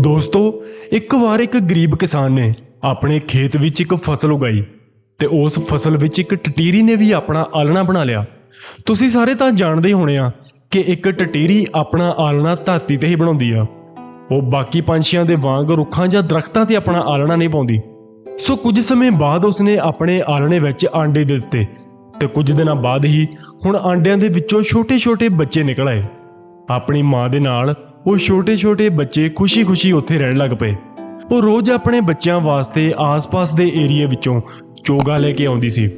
ਦੋਸਤੋ, ਇੱਕ ਵਾਰ ਇੱਕ ਗਰੀਬ ਕਿਸਾਨ ਨੇ ਆਪਣੇ ਖੇਤ ਵਿੱਚ ਇੱਕ ਫਸਲ ਉਗਾਈ ਤੇ ਉਸ ਫਸਲ ਵਿੱਚ ਇੱਕ ਟਟੀਰੀ ਨੇ ਵੀ ਆਪਣਾ ਆਲਣਾ ਬਣਾ ਲਿਆ। ਤੁਸੀਂ ਸਾਰੇ ਤਾਂ ਜਾਣਦੇ ਹੀ ਹੋਣੇ ਆ ਕਿ ਇੱਕ ਟਟੀਰੀ ਆਪਣਾ ਆਲਣਾ ਧਰਤੀ ਤੇ ਹੀ ਬਣਾਉਂਦੀ ਆ। ਉਹ ਬਾਕੀ ਪੰਛੀਆਂ ਦੇ ਵਾਂਗ ਰੁੱਖਾਂ ਜਾਂ ਦਰਖਤਾਂ ਤੇ ਆਪਣਾ ਆਲਣਾ ਨਹੀਂ ਪਾਉਂਦੀ। ਸੋ ਕੁਝ ਸਮੇਂ ਬਾਅਦ ਉਸਨੇ ਆਪਣੇ ਆਲਣੇ ਵਿੱਚ ਆਂਡੇ ਦੇ ਦਿੱਤੇ ਤੇ ਕੁਝ ਦਿਨਾਂ ਬਾਅਦ ਹੀ ਹੁਣ ਆਂਡਿਆਂ ਦੇ ਵਿੱਚੋਂ ਛੋਟੇ-ਛੋਟੇ ਬੱਚੇ ਨਿਕਲ ਆਏ। ਆਪਣੀ ਮਾਂ ਦੇ ਨਾਲ ਉਹ ਛੋਟੇ-ਛੋਟੇ ਬੱਚੇ ਖੁਸ਼ੀ-ਖੁਸ਼ੀ ਉੱਥੇ ਰਹਿਣ ਲੱਗ ਪਏ। ਉਹ ਰੋਜ਼ ਆਪਣੇ ਬੱਚਿਆਂ ਵਾਸਤੇ ਆਸ-ਪਾਸ ਦੇ ਏਰੀਏ ਵਿੱਚੋਂ ਚੋਗਾ ਲੈ ਕੇ ਆਉਂਦੀ ਸੀ।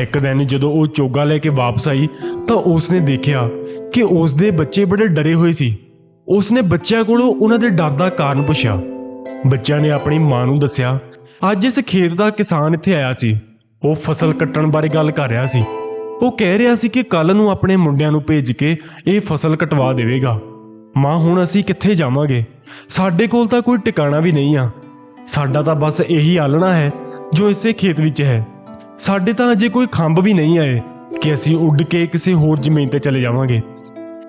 ਇੱਕ ਦਿਨ ਜਦੋਂ ਉਹ ਚੋਗਾ ਲੈ ਕੇ ਵਾਪਸ ਆਈ ਤਾਂ ਉਸਨੇ ਦੇਖਿਆ ਕਿ ਉਸਦੇ ਬੱਚੇ ਬੜੇ ਡਰੇ ਹੋਏ ਸੀ। ਉਸਨੇ ਬੱਚਿਆਂ ਕੋਲੋਂ ਉਹਨਾਂ ਦੇ ਡਰ ਦਾ ਕਾਰਨ ਪੁੱਛਿਆ। ਬੱਚਿਆਂ ਨੇ ਆਪਣੀ ਮਾਂ ਨੂੰ ਦੱਸਿਆ, ਅੱਜ ਇਸ ਖੇਤ ਦਾ ਕਿਸਾਨ ਇੱਥੇ ਆਇਆ ਸੀ। ਉਹ ਫਸਲ ਕੱਟਣ ਬਾਰੇ ਗੱਲ ਕਰ ਰਿਹਾ ਸੀ। ਉਹ ਕਹਿ ਰਿਹਾ ਸੀ ਕਿ ਕੱਲ ਨੂੰ ਆਪਣੇ ਮੁੰਡਿਆਂ ਨੂੰ ਭੇਜ ਕੇ ਇਹ ਫਸਲ ਕਟਵਾ ਦੇਵੇਗਾ। ਮਾਂ, ਹੁਣ ਅਸੀਂ ਕਿੱਥੇ ਜਾਵਾਂਗੇ? ਸਾਡੇ ਕੋਲ ਤਾਂ ਕੋਈ ਟਿਕਾਣਾ ਵੀ ਨਹੀਂ ਆ। ਸਾਡਾ ਤਾਂ ਬਸ ਇਹੀ ਆਲਣਾ ਹੈ, ਜੋ ਇਸੇ ਖੇਤ ਵਿੱਚ ਹੈ। ਸਾਡੇ ਤਾਂ ਅਜੇ ਕੋਈ ਖੰਭ ਵੀ ਨਹੀਂ ਆਏ ਕਿ ਅਸੀਂ ਉੱਡ ਕੇ ਕਿਸੇ ਹੋਰ ਜ਼ਮੀਨ ਤੇ ਚਲੇ ਜਾਵਾਂਗੇ।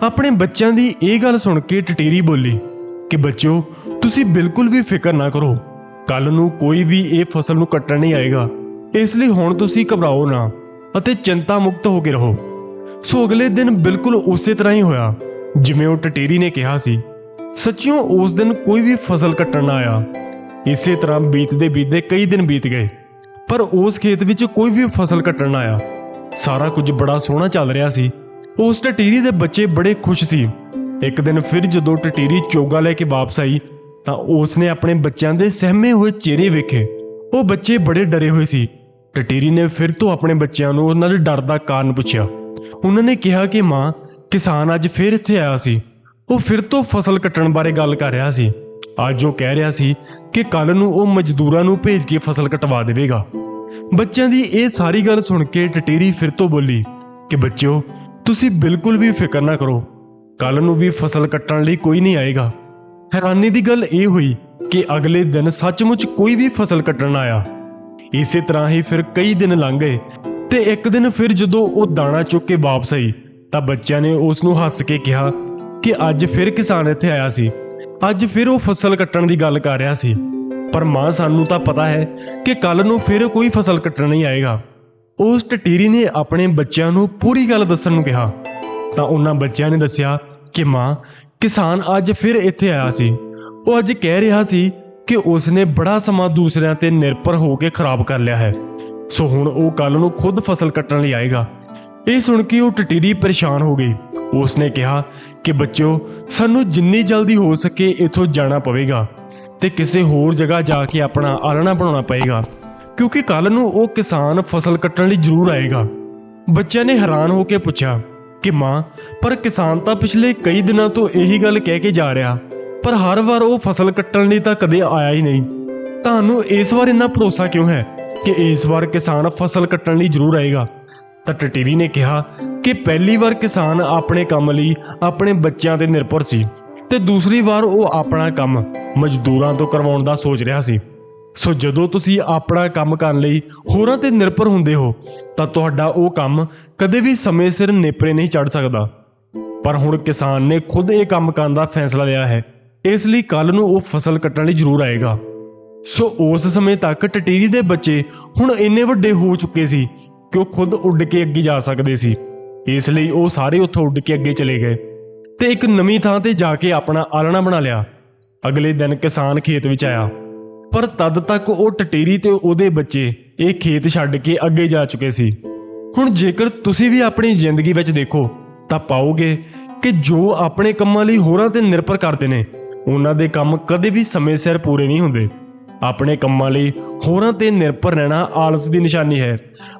ਆਪਣੇ ਬੱਚਿਆਂ ਦੀ ਇਹ ਗੱਲ ਸੁਣ ਕੇ ਟਟੀਰੀ ਬੋਲੀ ਕਿ ਬੱਚਿਓ, ਤੁਸੀਂ ਬਿਲਕੁਲ ਵੀ ਫਿਕਰ ਨਾ ਕਰੋ। ਕੱਲ ਨੂੰ ਕੋਈ ਵੀ ਇਹ ਫਸਲ ਨੂੰ ਕੱਟਣ ਨਹੀਂ ਆਏਗਾ। ਇਸ ਲਈ ਹੁਣ ਤੁਸੀਂ ਘਬਰਾਓ ਨਾ। ਅਤੇ ਚਿੰਤਾ ਮੁਕਤ ਹੋ ਕੇ ਰਹੋ। ਸੋ ਅਗਲੇ ਦਿਨ ਬਿਲਕੁਲ ਉਸੇ ਤਰ੍ਹਾਂ ਹੀ ਹੋਇਆ, ਜਿਵੇਂ ਉਹ ਟਟੀਰੀ ਨੇ ਕਿਹਾ ਸੀ। ਸੱਚਿਓ ਉਸ ਦਿਨ ਕੋਈ ਵੀ ਫਸਲ ਕੱਟਣ ਨਾ ਆਇਆ। ਇਸੇ ਤਰ੍ਹਾਂ ਬੀਤਦੇ ਬੀਤਦੇ ਕਈ ਦਿਨ ਬੀਤ ਗਏ, ਪਰ ਉਸ ਖੇਤ ਵਿੱਚ ਕੋਈ ਵੀ ਫਸਲ ਕੱਟਣ ਨਾ ਆਇਆ। ਸਾਰਾ ਕੁਝ ਬੜਾ ਸੋਹਣਾ ਚੱਲ ਰਿਹਾ ਸੀ। ਉਸ ਟਟੀਰੀ ਦੇ ਬੱਚੇ ਬੜੇ ਖੁਸ਼ ਸੀ। ਇੱਕ ਦਿਨ ਫਿਰ ਜਦੋਂ ਟਟੀਰੀ ਚੋਗਾ ਲੈ ਕੇ ਵਾਪਸ ਆਈ, ਤਾਂ ਉਸ ਨੇ ਆਪਣੇ ਬੱਚਿਆਂ ਦੇ ਸਹਿਮੇ ਹੋਏ ਚਿਹਰੇ ਵੇਖੇ। ਉਹ ਬੱਚੇ ਬੜੇ ਡਰੇ ਹੋਏ ਸੀ। ਟਟੀਰੀ ਨੇ ਫਿਰ ਤੋਂ ਆਪਣੇ ਬੱਚਿਆਂ ਨੂੰ ਉਹਨਾਂ ਦੇ ਡਰ ਦਾ ਕਾਰਨ ਪੁੱਛਿਆ। ਉਹਨਾਂ ਨੇ ਕਿਹਾ ਕਿ ਮਾਂ, ਕਿਸਾਨ ਅੱਜ ਫਿਰ ਇੱਥੇ ਆਇਆ ਸੀ। ਉਹ ਫਿਰ ਤੋਂ ਫਸਲ ਕੱਟਣ ਬਾਰੇ ਗੱਲ ਕਰ ਰਿਹਾ ਸੀ। ਅੱਜ ਉਹ ਕਹਿ ਰਿਹਾ ਸੀ ਕਿ ਕੱਲ ਨੂੰ ਉਹ ਮਜ਼ਦੂਰਾਂ ਨੂੰ ਭੇਜ ਕੇ ਫਸਲ ਕਟਵਾ ਦੇਵੇਗਾ। ਬੱਚਿਆਂ ਦੀ ਇਹ ਸਾਰੀ ਗੱਲ ਸੁਣ ਕੇ ਟਟੀਰੀ ਫਿਰ ਤੋਂ ਬੋਲੀ ਕਿ ਬੱਚਿਓ, ਤੁਸੀਂ ਬਿਲਕੁਲ ਵੀ ਫਿਕਰ ਨਾ ਕਰੋ। ਕੱਲ ਨੂੰ ਵੀ ਫਸਲ ਕੱਟਣ ਲਈ ਕੋਈ ਨਹੀਂ ਆਏਗਾ। ਹੈਰਾਨੀ ਦੀ ਗੱਲ ਇਹ ਹੋਈ ਕਿ ਅਗਲੇ ਦਿਨ ਸੱਚਮੁੱਚ ਕੋਈ ਵੀ ਫਸਲ ਕੱਟਣ ਨਾ ਆਇਆ। ਇਸੇ ਤਰ੍ਹਾਂ ਹੀ ਫਿਰ ਕਈ ਦਿਨ ਲੰਘ ਗਏ ਤੇ ਇੱਕ ਦਿਨ ਫਿਰ ਜਦੋਂ ਉਹ ਦਾਣਾ ਚੁੱਕ ਕੇ ਵਾਪਸ ਆਈ, ਤਾਂ ਬੱਚਿਆਂ ਨੇ ਉਸ ਨੂੰ ਹੱਸ ਕੇ ਕਿਹਾ ਕਿ ਅੱਜ ਫਿਰ ਕਿਸਾਨ ਇੱਥੇ ਆਇਆ ਸੀ। ਅੱਜ ਫਿਰ ਉਹ ਫਸਲ ਕੱਟਣ ਦੀ ਗੱਲ ਕਰ ਰਿਹਾ ਸੀ। ਪਰ ਮਾਂ, ਸਾਨੂੰ ਤਾਂ ਪਤਾ ਹੈ ਕਿ ਕੱਲ ਨੂੰ ਫਿਰ ਕੋਈ ਫਸਲ ਕੱਟਣ ਨਹੀਂ ਆਏਗਾ। ਉਸ ਟਟੀਰੀ ਨੇ ਆਪਣੇ ਬੱਚਿਆਂ ਨੂੰ ਪੂਰੀ ਗੱਲ ਦੱਸਣ ਨੂੰ ਕਿਹਾ। ਤਾਂ ਉਹਨਾਂ ਬੱਚਿਆਂ ਨੇ ਦੱਸਿਆ ਕਿ ਮਾਂ, ਕਿਸਾਨ ਅੱਜ ਫਿਰ ਇੱਥੇ ਆਇਆ ਸੀ। ਉਹ ਅੱਜ ਕਹਿ ਰਿਹਾ ਸੀ ਕਿ ਉਸਨੇ ਬੜਾ ਸਮਾਂ ਦੂਸਰਿਆਂ ਤੇ ਨਿਰਭਰ ਹੋ ਕੇ ਖਰਾਬ ਕਰ ਲਿਆ ਹੈ। ਸੋ ਹੁਣ ਉਹ ਕੱਲ ਨੂੰ ਖੁਦ ਫਸਲ ਕੱਟਣ ਲਈ ਆਏਗਾ। ਇਹ ਸੁਣ ਕੇ ਉਹ ਟਟੀਰੀ ਪਰੇਸ਼ਾਨ ਹੋ ਗਈ। ਉਸਨੇ ਕਿਹਾ ਕਿ ਬੱਚਿਓ, ਸਾਨੂੰ ਜਿੰਨੀ ਜਲਦੀ ਹੋ ਸਕੇ ਇੱਥੋਂ ਜਾਣਾ ਪਵੇਗਾ ਤੇ ਕਿਸੇ ਹੋਰ ਜਗ੍ਹਾ ਜਾ ਕੇ ਆਪਣਾ ਆਲਣਾ ਬਣਾਉਣਾ ਪਏਗਾ। ਕਿਉਂਕਿ ਕੱਲ ਨੂੰ ਉਹ ਕਿਸਾਨ ਫਸਲ ਕੱਟਣ ਲਈ ਜ਼ਰੂਰ ਆਏਗਾ। ਬੱਚਿਆਂ ਨੇ ਹੈਰਾਨ ਹੋ ਕੇ ਪੁੱਛਿਆ ਕਿ ਮਾਂ, ਪਰ ਕਿਸਾਨ ਤਾਂ ਪਿਛਲੇ ਕਈ ਦਿਨਾਂ ਤੋਂ ਇਹੀ ਗੱਲ ਕਹਿ ਕੇ ਜਾ ਰਿਹਾ। ਪਰ ਹਰ ਵਾਰ ਉਹ ਫਸਲ ਕੱਟਣ ਲਈ ਤਾਂ ਕਦੇ ਆਇਆ ਹੀ ਨਹੀਂ। ਤੁਹਾਨੂੰ ਇਸ ਵਾਰ ਇੰਨਾ ਭਰੋਸਾ ਕਿਉਂ ਹੈ ਕਿ ਇਸ ਵਾਰ ਕਿਸਾਨ ਫਸਲ ਕੱਟਣ ਲਈ ਜ਼ਰੂਰ ਆਏਗਾ? ਤਾਂ ਟਟੀਰੀ ਨੇ ਕਿਹਾ ਕਿ ਪਹਿਲੀ ਵਾਰ ਕਿਸਾਨ ਆਪਣੇ ਕੰਮ ਲਈ ਆਪਣੇ ਬੱਚਿਆਂ ਤੇ ਨਿਰਭਰ ਸੀ ਤੇ ਦੂਸਰੀ ਵਾਰ ਉਹ ਆਪਣਾ ਕੰਮ ਮਜ਼ਦੂਰਾਂ ਤੋਂ ਕਰਵਾਉਣ ਦਾ ਸੋਚ ਰਿਹਾ ਸੀ। ਸੋ ਜਦੋਂ ਤੁਸੀਂ ਆਪਣਾ ਕੰਮ ਕਰਨ ਲਈ ਹੋਰਾਂ ਤੇ ਨਿਰਭਰ ਹੁੰਦੇ ਹੋ, ਤਾਂ ਤੁਹਾਡਾ ਉਹ ਕੰਮ ਕਦੇ ਵੀ ਸਮੇਂ ਸਿਰ ਨੇਪਰੇ ਨਹੀਂ ਚੜ ਸਕਦਾ। ਪਰ ਹੁਣ ਕਿਸਾਨ ਨੇ ਖੁਦ ਇਹ ਕੰਮ ਕਰਨ ਦਾ ਫੈਸਲਾ ਲਿਆ ਹੈ। ਇਸ ਲਈ ਕੱਲ ਨੂੰ ਉਹ ਫਸਲ ਕੱਟਣ ਲਈ ਜ਼ਰੂਰ ਆਏਗਾ। ਸੋ ਉਸ ਸਮੇਂ ਤੱਕ ਟਟੀਰੀ ਦੇ ਬੱਚੇ ਹੁਣ ਇੰਨੇ ਵੱਡੇ ਹੋ ਚੁੱਕੇ ਸੀ ਕਿ ਉਹ ਖੁਦ ਉੱਡ ਕੇ ਅੱਗੇ ਜਾ ਸਕਦੇ ਸੀ। ਇਸ ਲਈ ਉਹ ਸਾਰੇ ਉੱਥੋਂ ਉੱਡ ਕੇ ਅੱਗੇ ਚਲੇ ਗਏ ਤੇ ਇੱਕ ਨਵੀਂ ਥਾਂ ਤੇ ਜਾ ਕੇ ਆਪਣਾ ਆਲਣਾ ਬਣਾ ਲਿਆ। ਅਗਲੇ ਦਿਨ ਕਿਸਾਨ ਖੇਤ ਵਿੱਚ ਆਇਆ। ਪਰ ਤਦ ਤੱਕ ਉਹ ਟਟੀਰੀ ਤੇ ਉਹਦੇ ਬੱਚੇ ਇਹ ਖੇਤ ਛੱਡ ਕੇ ਅੱਗੇ ਜਾ ਚੁੱਕੇ ਸੀ। ਹੁਣ ਜੇਕਰ ਤੁਸੀਂ ਵੀ ਆਪਣੀ ਜ਼ਿੰਦਗੀ ਵਿੱਚ ਦੇਖੋ ਤਾਂ ਪਾਓਗੇ ਕਿ ਜੋ ਆਪਣੇ ਕੰਮਾਂ ਲਈ ਹੋਰਾਂ ਤੇ ਨਿਰਭਰ ਕਰਦੇ ਨੇ ਉਹਨਾਂ ਦੇ ਕੰਮ ਕਦੇ ਵੀ ਸਮੇਂ ਸਿਰ ਪੂਰੇ ਨਹੀਂ ਹੁੰਦੇ। ਆਪਣੇ ਕੰਮਾਂ ਲਈ ਹੋਰਾਂ ਤੇ ਨਿਰਭਰ ਰਹਿਣਾ ਆਲਸ ਦੀ ਨਿਸ਼ਾਨੀ ਹੈ।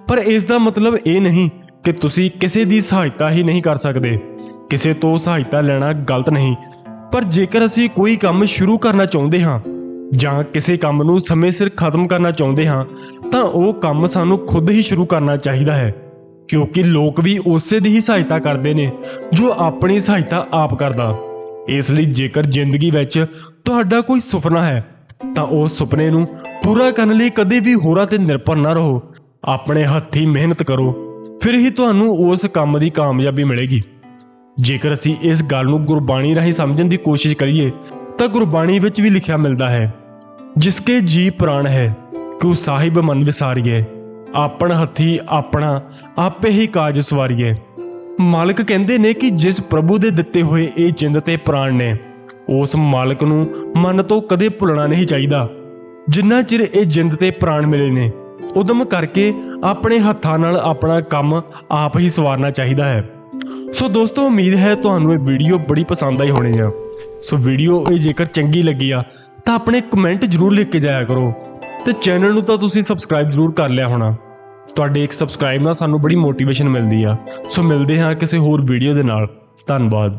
ਪਰ ਇਸ ਦਾ ਮਤਲਬ ਇਹ ਨਹੀਂ ਕਿ ਤੁਸੀਂ ਕਿਸੇ ਦੀ ਸਹਾਇਤਾ ਹੀ ਨਹੀਂ ਕਰ ਸਕਦੇ। ਕਿਸੇ ਤੋਂ ਸਹਾਇਤਾ ਲੈਣਾ ਗਲਤ ਨਹੀਂ। ਪਰ ਜੇਕਰ ਅਸੀਂ ਕੋਈ ਕੰਮ ਸ਼ੁਰੂ ਕਰਨਾ ਚਾਹੁੰਦੇ ਹਾਂ ਜਾਂ ਕਿਸੇ ਕੰਮ ਨੂੰ ਸਮੇਂ ਸਿਰ ਖਤਮ ਕਰਨਾ ਚਾਹੁੰਦੇ ਹਾਂ, ਤਾਂ ਉਹ ਕੰਮ ਸਾਨੂੰ ਖੁਦ ਹੀ ਸ਼ੁਰੂ ਕਰਨਾ ਚਾਹੀਦਾ ਹੈ। ਕਿਉਂਕਿ ਲੋਕ ਵੀ ਉਸੇ ਦੀ ਹੀ ਸਹਾਇਤਾ ਕਰਦੇ ਨੇ ਜੋ ਆਪਣੀ ਸਹਾਇਤਾ ਆਪ ਕਰਦਾ। ਇਸ ਲਈ ਜੇਕਰ ਜ਼ਿੰਦਗੀ ਵਿੱਚ ਤੁਹਾਡਾ ਕੋਈ ਸੁਪਨਾ ਹੈ, ਤਾਂ ਉਸ ਸੁਪਨੇ ਨੂੰ ਪੂਰਾ ਕਰਨ ਲਈ ਕਦੇ ਵੀ ਹੋਰਾਂ ਤੇ ਨਿਰਭਰ ਨਾ ਰਹੋ। ਆਪਣੇ ਹੱਥੀਂ ਮਿਹਨਤ ਕਰੋ, ਫਿਰ ਹੀ ਤੁਹਾਨੂੰ ਉਸ ਕੰਮ ਦੀ ਕਾਮਯਾਬੀ ਮਿਲੇਗੀ। ਜੇਕਰ ਅਸੀਂ ਇਸ ਗੱਲ ਨੂੰ ਗੁਰਬਾਣੀ ਰਾਹੀਂ ਸਮਝਣ ਦੀ ਕੋਸ਼ਿਸ਼ ਕਰੀਏ, ਤਾਂ ਗੁਰਬਾਣੀ ਵਿੱਚ ਵੀ ਲਿਖਿਆ ਮਿਲਦਾ ਹੈ, ਜਿਸਕੇ ਜੀ ਪ੍ਰਾਣ ਹੈ, ਕਿਉ ਸਾਹਿਬ ਮਨ ਵਿਸਾਰੀਏ ਆਪਣ ਹੱਥੀ ਆਪਣਾ ਆਪੇ ਹੀ ਕਾਜ ਸਵਾਰੀਏ ਮਾਲਕ ਕਹਿੰਦੇ ਨੇ ਕਿ ਜਿਸ ਪ੍ਰਭੂ ਦੇ ਦਿੱਤੇ ਹੋਏ ਇਹ ਜਿੰਦ ਤੇ ਪ੍ਰਾਣ ਨੇ, ਉਸ ਮਾਲਕ ਨੂੰ ਮਨ ਤੋਂ ਕਦੇ ਭੁੱਲਣਾ ਨਹੀਂ ਚਾਹੀਦਾ। ਜਿੰਨਾ ਚਿਰ ਇਹ ਜਿੰਦ ਤੇ ਪ੍ਰਾਣ ਮਿਲੇ ਨੇ, ਉਦਮ ਕਰਕੇ ਆਪਣੇ ਹੱਥਾਂ ਨਾਲ ਆਪਣਾ ਕੰਮ ਆਪ ਹੀ ਸਵਾਰਨਾ ਚਾਹੀਦਾ ਹੈ। ਸੋ ਦੋਸਤੋ, ਉਮੀਦ ਹੈ ਤੁਹਾਨੂੰ ਇਹ ਵੀਡੀਓ ਬੜੀ ਪਸੰਦ ਆਈ ਹੋਣੀ ਆ। ਸੋ ਵੀਡੀਓ ਇਹ ਜੇਕਰ ਚੰਗੀ ਲੱਗੀ ਆ, ਤਾਂ ਆਪਣੇ ਕਮੈਂਟ ਜ਼ਰੂਰ ਲਿਖ ਕੇ ਜਾਇਆ ਕਰੋ। ਤੇ ਚੈਨਲ ਨੂੰ ਤਾਂ ਤੁਸੀਂ ਸਬਸਕ੍ਰਾਈਬ ਜ਼ਰੂਰ ਕਰ ਲਿਆ ਹੋਣਾ। ਤੁਹਾਡੇ ਇੱਕ ਸਬਸਕ੍ਰਾਈਬ ਨਾਲ ਸਾਨੂੰ ਬੜੀ ਮੋਟੀਵੇਸ਼ਨ ਮਿਲਦੀ ਆ। ਸੋ ਮਿਲਦੇ ਹਾਂ ਕਿਸੇ ਹੋਰ ਵੀਡੀਓ ਦੇ ਨਾਲ। ਧੰਨਵਾਦ।